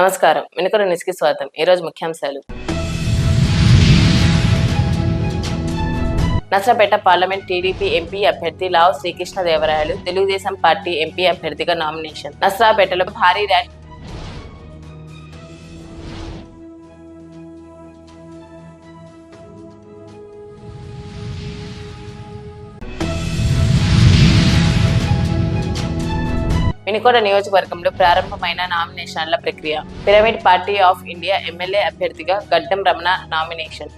నమస్కారం. వెనుకల నిస్కి స్వాగతం. ఈరోజు ముఖ్యాంశాలు. నర్సపేట పార్లమెంట్ టీడీపీ ఎంపీ అభ్యర్థి లావు శ్రీకృష్ణదేవరాయలు తెలుగుదేశం పార్టీ ఎంపీ అభ్యర్థిగా నామినేషన్. నర్సరాపేటలో భారీ ర్యాలీ వినుకొండ నియోజకవర్గంలో ప్రారంభమైన నామినేషన్ల ప్రక్రియ. Pyramid party of India MLA అభ్యర్థిగా గడ్డం రమణ నామినేషన్.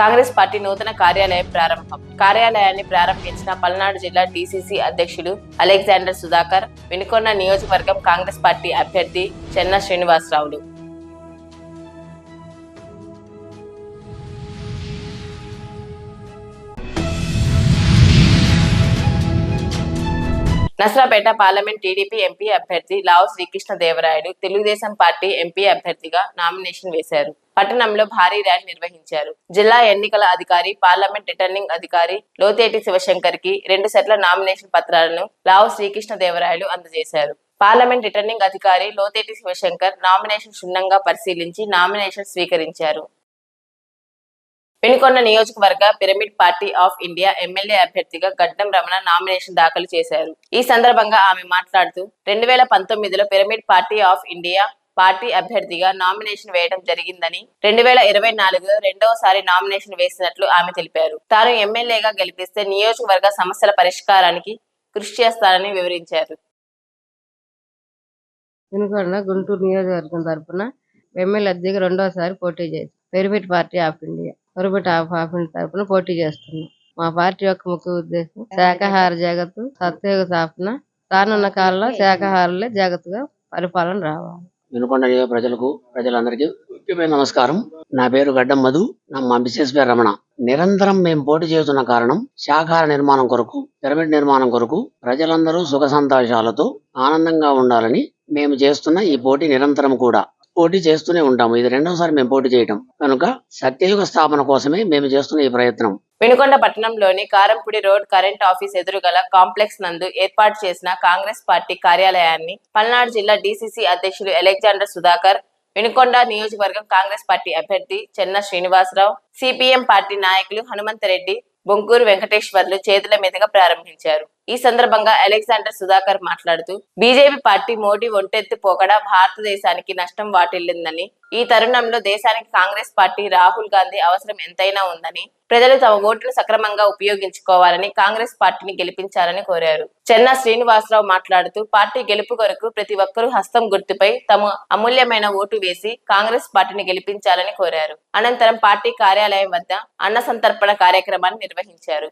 కాంగ్రెస్ పార్టీ నూతన కార్యాలయం ప్రారంభం. కార్యాలయాన్ని ప్రారంభించిన పల్నాడు జిల్లా డీసీసీ అధ్యక్షులు అలెగ్జాండర్ సుధాకర్ వెనుకొన్న నియోజకవర్గం కాంగ్రెస్ పార్టీ అభ్యర్థి చెన్న శ్రీనివాసరావులు. నసరాపేట పార్లమెంట్ టీడీపీ ఎంపీ అభ్యర్థి లావు శ్రీకృష్ణ దేవరాయలు తెలుగుదేశం పార్టీ ఎంపీ అభ్యర్థిగా నామినేషన్ వేశారు. పట్టణంలో భారీ ర్యాలీ నిర్వహించారు. జిల్లా ఎన్నికల అధికారి పార్లమెంట్ రిటర్నింగ్ అధికారి లోతేటి శివశంకర్కి రెండు సెట్ల నామినేషన్ పత్రాలను లావు శ్రీకృష్ణ దేవరాయలు అందజేశారు. పార్లమెంట్ రిటర్నింగ్ అధికారి లోతేటి శివశంకర్ నామినేషన్ క్షుణ్ణంగా పరిశీలించి నామినేషన్ స్వీకరించారు. పెనుకొండ నియోజకవర్గ pyramid party of India MLA అభ్యర్థిగా గడ్డం రమణ నామినేషన్ దాఖలు చేశారు. ఈ సందర్భంగా ఆమె మాట్లాడుతూ రెండు వేల పంతొమ్మిదిలో pyramid party of India party అభ్యర్థిగా నామినేషన్ వేయడం జరిగిందని రెండు వేల ఇరవై నాలుగులో రెండవసారి నామినేషన్ వేసినట్లు ఆమె తెలిపారు. తాను ఎమ్మెల్యేగా గెలిపిస్తే నియోజకవర్గ సమస్యల పరిష్కారానికి కృషి చేస్తానని వివరించారు. వినుకొండ గుంటూరు నియోజకవర్గం తరపున ఎమ్మెల్యే అధ్యక్ష రెండోసారి పోటీ చేసి pyramid party of India pyramid of of India తరపున పోటీ చేస్తున్నాం. మా పార్టీ యొక్క ముఖ్య ఉద్దేశం శాకాహార జగత్తు సత్యయుగ స్థాపన రానున్న కాలంలో శాకాహారులే జాగ్రత్తగా పరిపాలన రావాలి. వినుకొండ నియోజక ప్రజలకు ప్రజలందరికీ ముఖ్యమైన నమస్కారం. నా పేరు గడ్డం మధు. నా మా పేరు రమణ. నిరంతరం మేము పోటీ చేస్తున్న కారణం శాఖార నిర్మాణం కొరకు పిరమిడ్ నిర్మాణం కొరకు ప్రజలందరూ సుఖ సంతోషాలతో ఆనందంగా ఉండాలని మేము చేస్తున్న ఈ పోటీ నిరంతరం కూడా పోటీ చేస్తూనే ఉంటాము. ఇది రెండోసారి మేము పోటీ చేయటం. కనుక సత్యయుగ స్థాపన కోసమే మేము చేస్తున్న ఈ ప్రయత్నం. వినుకొండ పట్టణంలోని కారంపుడి రోడ్ కరెంట్ ఆఫీస్ ఎదురుగల కాంప్లెక్స్ నందు ఏర్పాటు చేసిన కాంగ్రెస్ పార్టీ కార్యాలయాన్ని పల్నాడు జిల్లా డీసీసీ అధ్యక్షులు అలెగ్జాండర్ సుధాకర్ వినుకొండ నియోజకవర్గం కాంగ్రెస్ పార్టీ అభ్యర్థి చెన్న శ్రీనివాసరావు సిపిఎం పార్టీ నాయకులు హనుమంతరెడ్డి బొంకూరు వెంకటేశ్వర్లు చేతుల మీదుగా ప్రారంభించారు. ఈ సందర్భంగా అలెగ్జాండర్ సుధాకర్ మాట్లాడుతూ బీజేపీ పార్టీ మోడీ ఒంటెత్తి పోకడా భారతదేశానికి నష్టం వాటిల్లిందని ఈ తరుణంలో దేశానికి కాంగ్రెస్ పార్టీ రాహుల్ గాంధీ అవసరం ఎంతైనా ఉందని ప్రజలు తమ ఓటును సక్రమంగా ఉపయోగించుకోవాలని కాంగ్రెస్ పార్టీని గెలిపించాలని కోరారు. చెన్నా శ్రీనివాసరావు మాట్లాడుతూ పార్టీ గెలుపు కొరకు ప్రతి ఒక్కరూ హస్తం గుర్తుపై తమ అమూల్యమైన ఓటు వేసి కాంగ్రెస్ పార్టీని గెలిపించాలని కోరారు. అనంతరం పార్టీ కార్యాలయం వద్ద అన్న సంతర్పణ కార్యక్రమాన్ని నిర్వహించారు.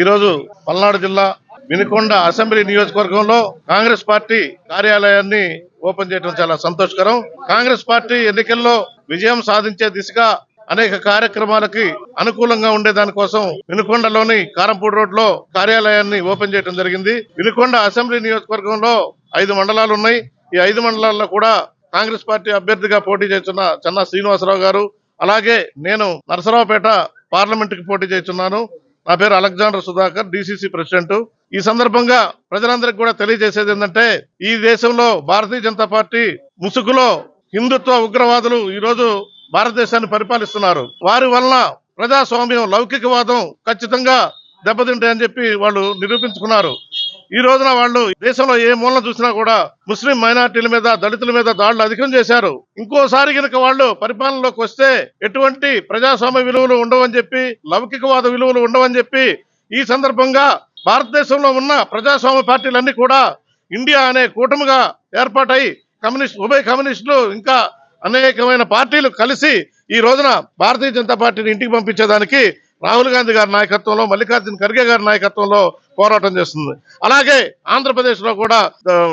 ఈరోజు పల్నాడు జిల్లా వినుకొండ అసెంబ్లీ నియోజకవర్గంలో కాంగ్రెస్ పార్టీ కార్యాలయాన్ని ఓపెన్ చేయడం చాలా సంతోషకరం. కాంగ్రెస్ పార్టీ ఎన్నికల్లో విజయం సాధించే దిశగా అనేక కార్యక్రమాలకి అనుకూలంగా ఉండే దానికోసం వినుకొండలోని కారంపూడి రోడ్లో కార్యాలయాన్ని ఓపెన్ చేయడం జరిగింది. వినుకొండ అసెంబ్లీ నియోజకవర్గంలో ఐదు మండలాలు ఉన్నాయి. ఈ ఐదు మండలాల్లో కూడా కాంగ్రెస్ పార్టీ అభ్యర్థిగా పోటీ చేస్తున్న చెన్నా శ్రీనివాసరావు గారు అలాగే నేను నరసరావుపేట పార్లమెంటుకి పోటీ చేస్తున్నాను. నా పేరు అలెగ్జాండర్ సుధాకర్ డిసిసి ప్రెసిడెంట్. ఈ సందర్భంగా ప్రజలందరికీ కూడా తెలియజేసేది ఏంటంటే ఈ దేశంలో భారతీయ జనతా పార్టీ ముసుగులో హిందుత్వ ఉగ్రవాదులు ఈ రోజు భారతదేశాన్ని పరిపాలిస్తున్నారు. వారి వలన ప్రజాస్వామ్యం లౌకికవాదం ఖచ్చితంగా దెబ్బతింటాయని చెప్పి వాళ్ళు నిరూపించుకున్నారు. ఈ రోజున వాళ్ళు దేశంలో ఏ మూలన చూసినా కూడా ముస్లిం మైనార్టీల మీద దళితుల మీద దాడులు అధికం చేశారు. ఇంకోసారి గనక వాళ్ళు పరిపాలనలోకి వస్తే ఎటువంటి ప్రజాస్వామ్య విలువలు ఉండవని చెప్పి లౌకికవాద విలువలు ఉండవని చెప్పి ఈ సందర్భంగా భారతదేశంలో ఉన్న ప్రజాస్వామ్య పార్టీలన్నీ కూడా ఇండియా అనే కూటమిగా ఏర్పాటై కమ్యూనిస్ట్ ఉభయ కమ్యూనిస్టులు ఇంకా అనేకమైన పార్టీలు కలిసి ఈ రోజున భారతీయ జనతా పార్టీని ఇంటికి పంపించేదానికి రాహుల్ గాంధీ గారి నాయకత్వంలో మల్లికార్జున ఖర్గే గారి నాయకత్వంలో పోరాటం చేస్తుంది. అలాగే ఆంధ్రప్రదేశ్లో కూడా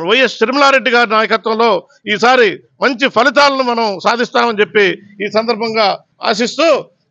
వైఎస్ తిరుమలారెడ్డి గారి నాయకత్వంలో ఈసారి మంచి ఫలితాలను మనం సాధిస్తామని చెప్పి ఈ సందర్భంగా ఆశిస్తూ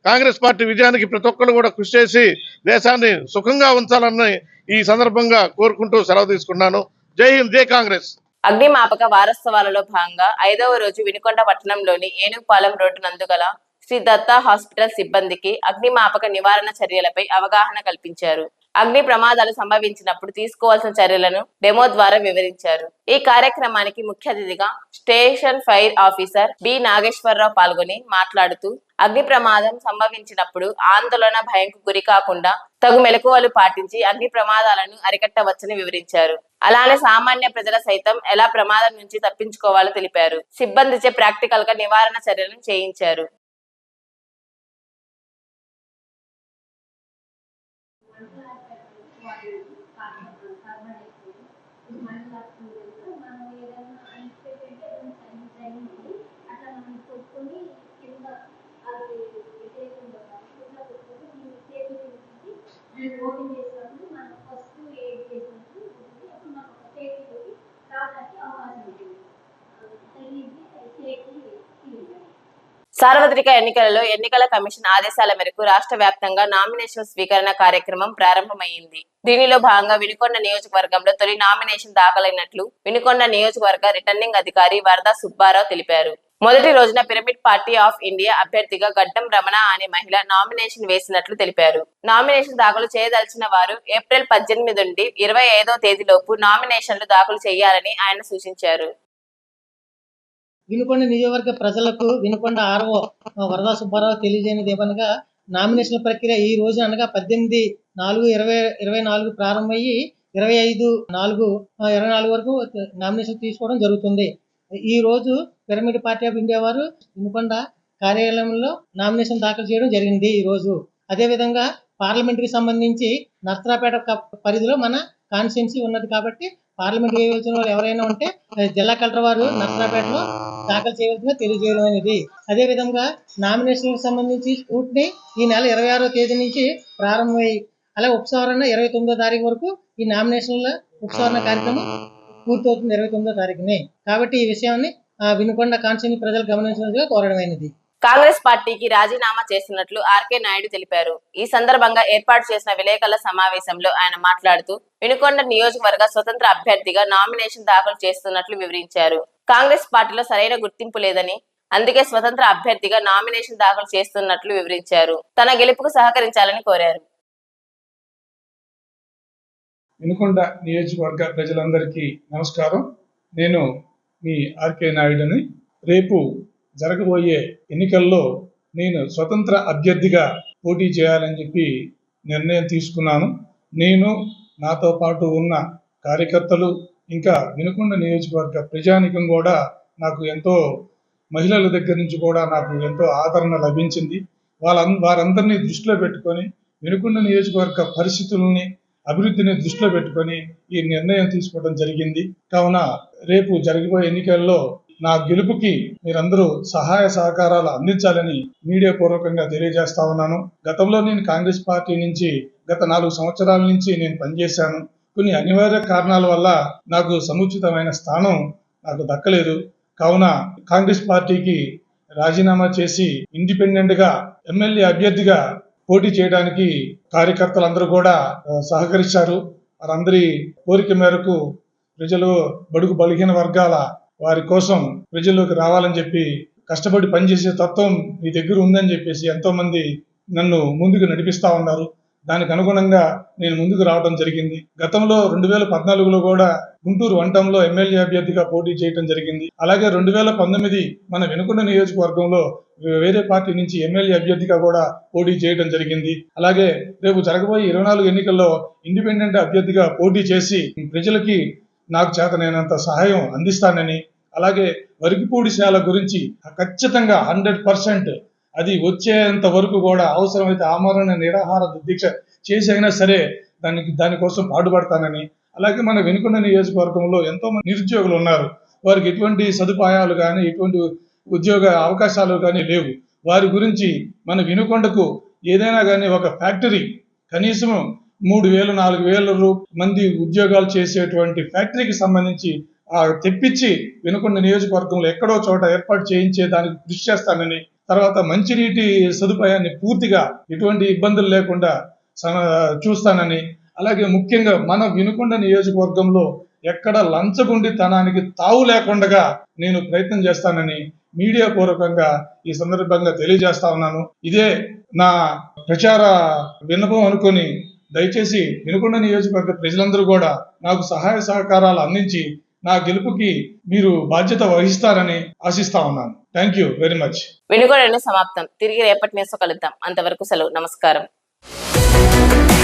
కాంగ్రెస్ పార్టీ విజయానికి ప్రతి ఒక్కరు కూడా కృషి చేసి దేశాన్ని సుఖంగా ఉంచాలని ఈ సందర్భంగా కోరుకుంటూ సెలవు తీసుకున్నాను. జై హింద్ జై కాంగ్రెస్. అగ్నిమాపక వారోత్సవాలలో భాగంగా ఐదవ రోజు వినుకొండ పట్టణంలోని ఏనుగుపాలెం రోడ్డు నందుగల శ్రీ దత్త హాస్పిటల్ సిబ్బందికి అగ్నిమాపక నివారణ చర్యలపై అవగాహన కల్పించారు. అగ్ని ప్రమాదాలు సంభవించినప్పుడు తీసుకోవాల్సిన చర్యలను డెమో ద్వారా వివరించారు. ఈ కార్యక్రమానికి ముఖ్య అతిథిగా station fire officer B Nageswara Rao పాల్గొని మాట్లాడుతూ అగ్ని ప్రమాదం సంభవించినప్పుడు ఆందోళన భయంకు గురి కాకుండా తగు మెలకువలు పాటించి అగ్ని ప్రమాదాలను అరికట్టవచ్చని వివరించారు. అలానే సామాన్య ప్రజల సైతం ఎలా ప్రమాదం నుంచి తప్పించుకోవాలో తెలిపారు. సిబ్బందిచే ప్రాక్టికల్గా నివారణ చర్యలను చేయించారు. ఓపెన్ చేసినప్పుడు మనం ఫస్ట్ ఎయిడ్ చేసినప్పుడు అప్పుడు రావడానికి అవకాశం ఉంటుంది. సార్వత్రిక ఎన్నికలలో ఎన్నికల కమిషన్ ఆదేశాల మేరకు రాష్ట్ర వ్యాప్తంగా నామినేషన్ స్వీకరణ కార్యక్రమం ప్రారంభమైంది. దీనిలో భాగంగా వినుకొండ నియోజకవర్గంలో తొలి నామినేషన్ దాఖలైనట్లు వినుకొండ నియోజకవర్గ రిటర్నింగ్ అధికారి వరద సుబ్బారావు తెలిపారు. మొదటి రోజున పిరమిడ్ పార్టీ ఆఫ్ ఇండియా అభ్యర్థిగా గడ్డం రమణ అనే మహిళ నామినేషన్ వేసినట్లు తెలిపారు. నామినేషన్ దాఖలు చేయదలిచిన వారు ఏప్రిల్ పద్దెనిమిది నుండి ఇరవై ఐదో తేదీలోపు నామినేషన్లు దాఖలు చేయాలని ఆయన సూచించారు. వినుకొండ నియోజకవర్గ ప్రజలకు వినుకొండ ఆర్ఓ వరదా సుబ్బారావు తెలియజేయనిది ఏమనగా నామినేషన్ ప్రక్రియ ఈ రోజు అనగా పద్దెనిమిది నాలుగు ఇరవై ఇరవై నాలుగు ప్రారంభమయ్యి ఇరవై ఐదు నాలుగు ఇరవై నాలుగు వరకు నామినేషన్ తీసుకోవడం జరుగుతుంది. ఈ రోజు పిరమిడ్ పార్టీ ఆఫ్ ఇండియా వారు వినుకొండ కార్యాలయంలో నామినేషన్ దాఖలు చేయడం జరిగింది ఈ రోజు. అదేవిధంగా పార్లమెంట్కి సంబంధించి నర్సరాపేట పరిధిలో మన కాన్స్టిట్యున్సీ ఉన్నది కాబట్టి పార్లమెంట్ చేయవలసిన వాళ్ళు ఎవరైనా ఉంటే జిల్లా కలెక్టర్ వారు నర్సరాపేటలో దాఖలు చేయవలసిన తెలియజేయడం అనేది. అదే విధంగా నామినేషన్లకు సంబంధించి స్కూట్ని ఈ నెల ఇరవై ఆరో తేదీ నుంచి ప్రారంభమై అలాగే ఉపసంహరణ ఇరవై తొమ్మిదో తారీఖు వరకు ఈ నామినేషన్ల ఉపసంహరణ కార్యక్రమం పూర్తవుతుంది ఇరవై తొమ్మిదో తారీఖుని. కాబట్టి ఈ విషయాన్ని వినుకొండ కాన్స్టిట్యూన్సీ ప్రజలు గమనించినట్టుగా కోరడమైనది. కాంగ్రెస్ పార్టీకి రాజీనామా చేస్తున్నట్లు ఆర్కే నాయుడు తెలిపారు. ఈ సందర్భంగా ఏర్పాటు చేసిన విలేకరుల సమావేశంలో ఆయన మాట్లాడుతూ వినుకొండ నియోజకవర్గ స్వతంత్ర అభ్యర్థిగా నామినేషన్ దాఖలు చేస్తున్నట్లు వివరించారు. కాంగ్రెస్ పార్టీలో సరైన గుర్తింపు లేదని అందుకే స్వతంత్ర అభ్యర్థిగా నామినేషన్ దాఖలు చేస్తున్నట్లు వివరించారు. తన గెలుపుకు సహకరించాలని కోరారు. వినుకొండ నియోజకవర్గ ప్రజలందరికీ నమస్కారం. నేను మీ ఆర్కే నాయుడుని రేపు జరగబోయే ఎన్నికల్లో నేను స్వతంత్ర అభ్యర్థిగా పోటీ చేయాలని చెప్పి నిర్ణయం తీసుకున్నాను. నేను నాతో పాటు ఉన్న కార్యకర్తలు ఇంకా వినుకొండ నియోజకవర్గ ప్రజానికం కూడా నాకు ఎంతో మహిళల దగ్గర నుంచి కూడా నాకు ఎంతో ఆదరణ లభించింది. వాళ్ళ వారందరినీ దృష్టిలో పెట్టుకొని వినుకొండ నియోజకవర్గ పరిస్థితుల్ని అభివృద్ధిని దృష్టిలో పెట్టుకొని ఈ నిర్ణయం తీసుకోవడం జరిగింది. కావున రేపు జరగబోయే ఎన్నికల్లో నా గెలుపుకి మీరందరూ సహాయ సహకారాలు అందించాలని మీడియా పూర్వకంగా తెలియజేస్తా ఉన్నాను. గతంలో నేను కాంగ్రెస్ పార్టీ నుంచి గత నాలుగు సంవత్సరాల నుంచి నేను పనిచేశాను. కొన్ని అనివార్య కారణాల వల్ల నాకు సముచితమైన స్థానం నాకు దక్కలేదు. కావున కాంగ్రెస్ పార్టీకి రాజీనామా చేసి ఇండిపెండెంట్గా ఎమ్మెల్యే అభ్యర్థిగా పోటీ చేయడానికి కార్యకర్తలందరూ కూడా సహకరించారు. వారందరి కోరిక మేరకు ప్రజలు బడుగు బలహీన వర్గాల వారి కోసం ప్రజల్లోకి రావాలని చెప్పి కష్టపడి పనిచేసే తత్వం మీ దగ్గర ఉందని చెప్పేసి ఎంతో మంది నన్ను ముందుకు నడిపిస్తా ఉన్నారు. దానికి అనుగుణంగా నేను ముందుకు రావడం జరిగింది. గతంలో రెండు వేల పద్నాలుగులో కూడా గుంటూరు వంటంలో ఎమ్మెల్యే అభ్యర్థిగా పోటీ చేయడం జరిగింది. అలాగే రెండు వేల పంతొమ్మిది మన వెనుకొండ నియోజకవర్గంలో వేరే పార్టీ నుంచి ఎమ్మెల్యే అభ్యర్థిగా కూడా పోటీ చేయడం జరిగింది. అలాగే రేపు జరగబోయే ఇరవై నాలుగు ఎన్నికల్లో ఇండిపెండెంట్ అభ్యర్థిగా పోటీ చేసి ప్రజలకి నాకు చేతనైనంత సహాయం అందిస్తానని అలాగే వరికిపూడి శాల గురించి ఖచ్చితంగా హండ్రెడ్ పర్సెంట్ అది వచ్చేంత వరకు కూడా అవసరమైతే ఆమరణ నిరాహార దీక్ష చేసైనా సరే దానికి దానికోసం పాటుపడతానని. అలాగే మన వెనుకొండ నియోజకవర్గంలో ఎంతో మంది నిరుద్యోగులు ఉన్నారు. వారికి ఎటువంటి సదుపాయాలు కానీ ఎటువంటి ఉద్యోగ అవకాశాలు కానీ లేవు. వారి గురించి మన వినుకొండకు ఏదైనా కానీ ఒక ఫ్యాక్టరీ కనీసం మూడు వేలు నాలుగు వేల మంది ఉద్యోగాలు చేసేటువంటి ఫ్యాక్టరీకి సంబంధించి ఆ తెప్పించి వినుకొండ నియోజకవర్గంలో ఎక్కడో చోట ఏర్పాటు చేయించే దానికి కృషి చేస్తానని తర్వాత మంచినీటి సదుపాయాన్ని పూర్తిగా ఎటువంటి ఇబ్బందులు లేకుండా చూస్తానని అలాగే ముఖ్యంగా మన వినుకొండ నియోజకవర్గంలో ఎక్కడ లంచగుండితనానికి తావు లేకుండా నేను ప్రయత్నం చేస్తానని మీడియా పూర్వకంగా ఈ సందర్భంగా తెలియజేస్తా ఉన్నాను. ఇదే నా ప్రచార విన్నపం అనుకొని దయచేసి వినుకొండ నియోజకవర్గ ప్రజలందరూ కూడా నాకు సహాయ సహకారాలు అందించి నా గెలుపుకి మీరు బాధ్యత వహిస్తారని ఆశిస్తా ఉన్నాను. థ్యాంక్ యూ వెరీ మచ్ వెనుగోడనే సమాప్తం. తిరిగి రేపటి మీద కలుద్దాం. అంతవరకు సెలవు. నమస్కారం. thank you